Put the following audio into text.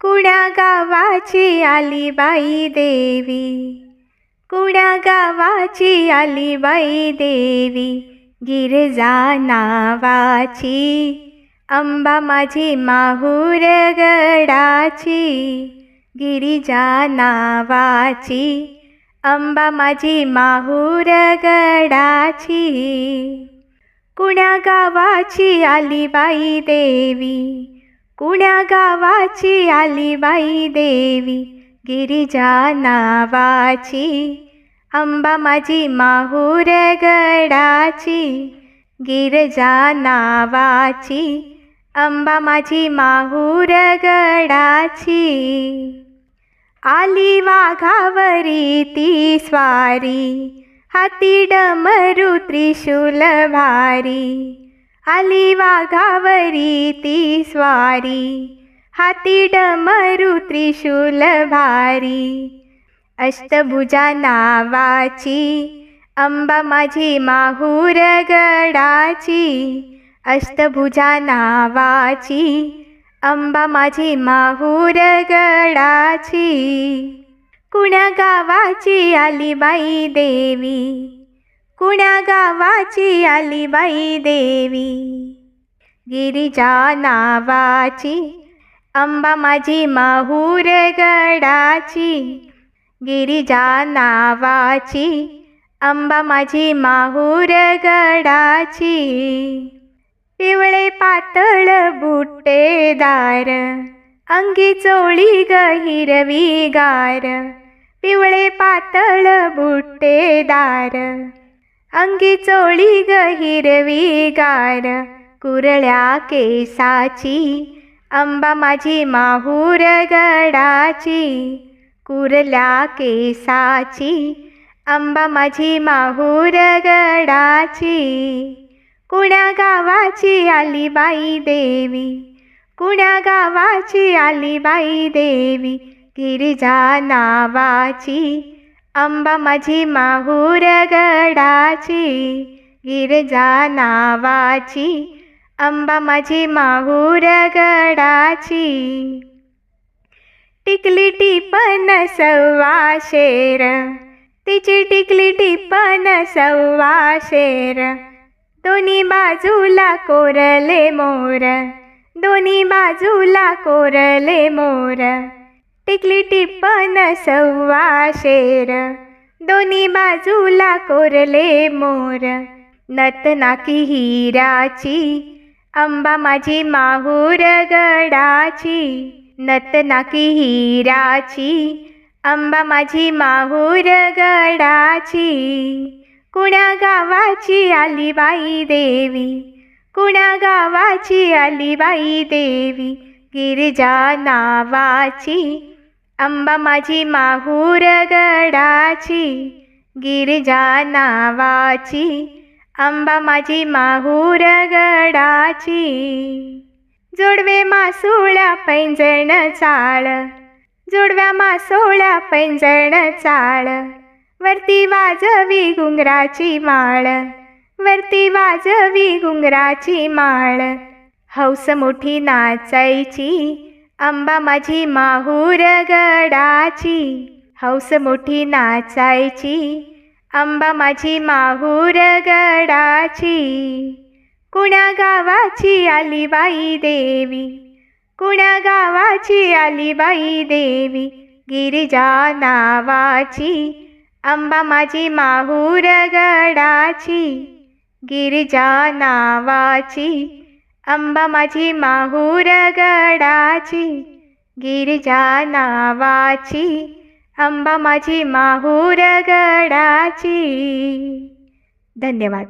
कुण्या गावाची आली बाई देवी. कुण्या गावाची आली बाई देवी गिरजा नावाची. अंबा माझी माहूर गडाची गिरिजा नावाची. अंबा माझी माहूर गडाची. कुण्या गावाची आली बाई देवी कुण्या गावाची आली बाई देवी गिरिजा नावाची. अंबा माझी माहूर गडाची गिरजा नावाची. अंबा माझी माहूर गडाची. आली वाघावरी ती स्वारी हाती डमरू त्रिशूल भारी. आली वाघावरी ती स्वारी. हाती डमरू त्रिशूल भारी. अष्टभुजा नावाची अंबा माझी माहूर गडाची. अष्टभुजा नावाची अंबा माझी माहूर गडाची. कुण्या गावाची आली बाई देवी? कुण्या गावाची आली बाई देवी? गिरिजा नावाची अंबा माझी माहूर गडाची. गिरिजा नावाची अंबा माझी माहूर गडाची. पिवळे पातळ बुट्टेदार अंगी चोळी ग हिरवी गार. पिवळे पातळ बुट्टेदार अंगी चोळी ग हिरवी गार कुरळ्या केसाची अंबा माझी माहूर गडाची कुरल्या केसाची अंबा माझी माहूर गडाची कुण्या गावाची आली बाई देवी कुण्या गावाची आली बाई देवी गिरिजा नावाची अंबा माझी माहूर गडाची गिरजा नावाची अंबा माझी माहूर गडाची टिकली टिपन सव्वा शेर तिची टिकली टिपन सव्वा शेर दोन्ही बाजूला कोरले मोर दोन्ही बाजूला कोरले मोर टिकली टिपन सव्वा शेर. दोन्ही बाजूला कोरले मोर. नतनाकी हिराची अंबा माझी माहूर गडाची. नतनाकी हिराची अंबा माझी माहूर गडाची. कुणा गावाची आली बाई देवी कुणा गावाची आली बाई देवी गिरिजा नावाची. अंबा माझी माहूर गडाची गिरिजा नावाची अंबा माझी माहूर गडाची जोडवे मासोळ्या पैंजण चाळ जोडव्या मासोळ्या पैंजण चाळ वरती वाजवी घुंगराची माळ वरती वाजवी घुंगराची माळ हौस मोठी नाचायची अंबा माझी माहूर गडाची हौस मोठी नाचायची. अंबा माझी माहूर गडाची कुणा गावाची आली बाई देवी? कुणा गावाची आली बाई देवी? गिरिजा नावाची अंबा माझी माहूर गडाची गिरिजा नावाची. अंबा माझी माहूर गडाची गिरिजा नावाची. अंबा माझी माहूर गडाची. धन्यवाद.